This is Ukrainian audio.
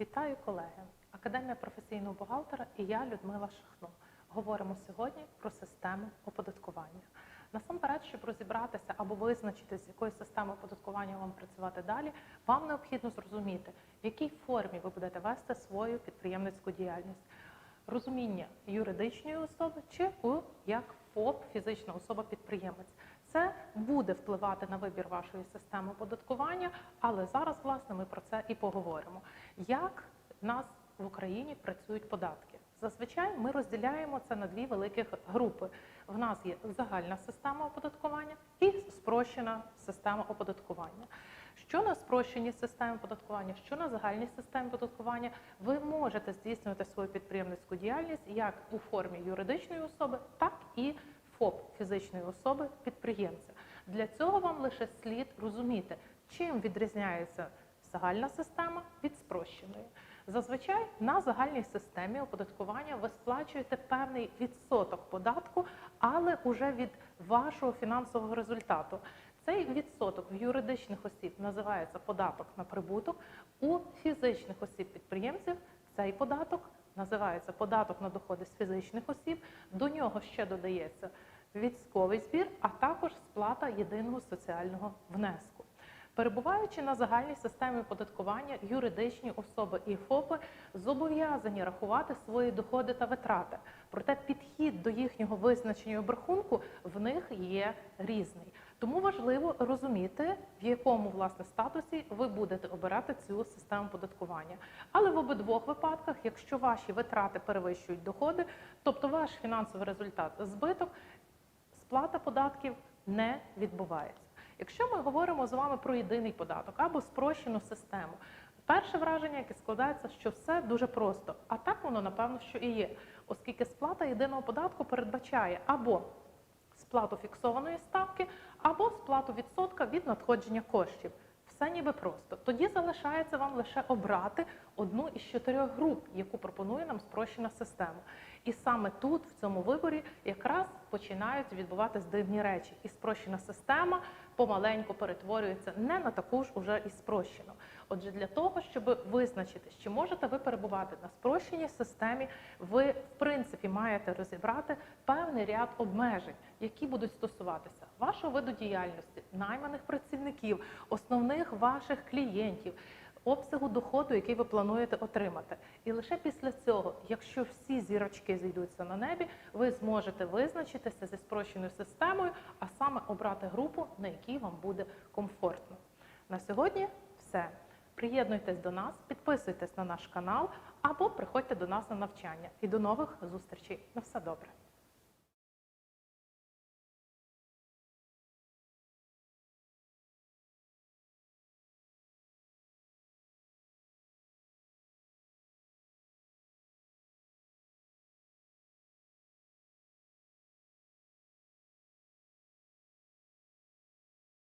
Вітаю колеги! Академія професійного бухгалтера і я, Людмила Шахно. Говоримо сьогодні про систему оподаткування. Насамперед, щоб розібратися або визначити, з якою системою оподаткування вам працювати далі, вам необхідно зрозуміти, в якій формі ви будете вести свою підприємницьку діяльність. Розуміння юридичної особи чи як ФОП, фізична особа-підприємець. Це буде впливати на вибір вашої системи оподаткування, але зараз, власне, ми про це і поговоримо. Як в нас в Україні працюють податки? Зазвичай ми розділяємо це на дві великих групи. В нас є загальна система оподаткування і спрощена система оподаткування. Що на спрощеній системі оподаткування, що на загальній системі оподаткування, ви можете здійснювати свою підприємницьку діяльність як у формі юридичної особи, так і ФОП фізичної особи підприємця. Для цього вам лише слід розуміти, чим відрізняється загальна система від спрощеної. Зазвичай на загальній системі оподаткування ви сплачуєте певний відсоток податку, але уже від вашого фінансового результату. Цей відсоток в юридичних осіб називається податок на прибуток. У фізичних осіб підприємців цей податок називається податок на доходи з фізичних осіб. До нього ще додається військовий збір, а також сплата єдиного соціального внеску. Перебуваючи на загальній системі оподаткування, юридичні особи і ФОПи зобов'язані рахувати свої доходи та витрати. Проте підхід до їхнього визначення обрахунку в них є різний. Тому важливо розуміти, в якому власне статусі ви будете обирати цю систему оподаткування. Але в обидвох випадках, якщо ваші витрати перевищують доходи, тобто ваш фінансовий результат збиток, сплата податків не відбувається. Якщо ми говоримо з вами про єдиний податок або спрощену систему, перше враження, яке складається, що все дуже просто. А так воно напевно що і є, оскільки сплата єдиного податку передбачає або сплату фіксованої ставки, або сплату відсотка від надходження коштів. Все ніби просто. Тоді залишається вам лише обрати одну із чотирьох груп, яку пропонує нам спрощена система. І саме тут, в цьому виборі, якраз починають відбуватись дивні речі. І спрощена система помаленьку перетворюється не на таку ж уже і спрощену. Отже, для того, щоб визначити, чи можете ви перебувати на спрощеній системі, ви в принципі маєте розібрати певний ряд обмежень, які будуть стосуватися вашого виду діяльності, найманих працівників, основних ваших клієнтів. Обсягу доходу, який ви плануєте отримати, і лише після цього, якщо всі зірочки зійдуться на небі, ви зможете визначитися зі спрощеною системою, а саме обрати групу, на якій вам буде комфортно. На сьогодні все. Приєднуйтесь до нас, підписуйтесь на наш канал або приходьте до нас на навчання. І до нових зустрічей. На все добре.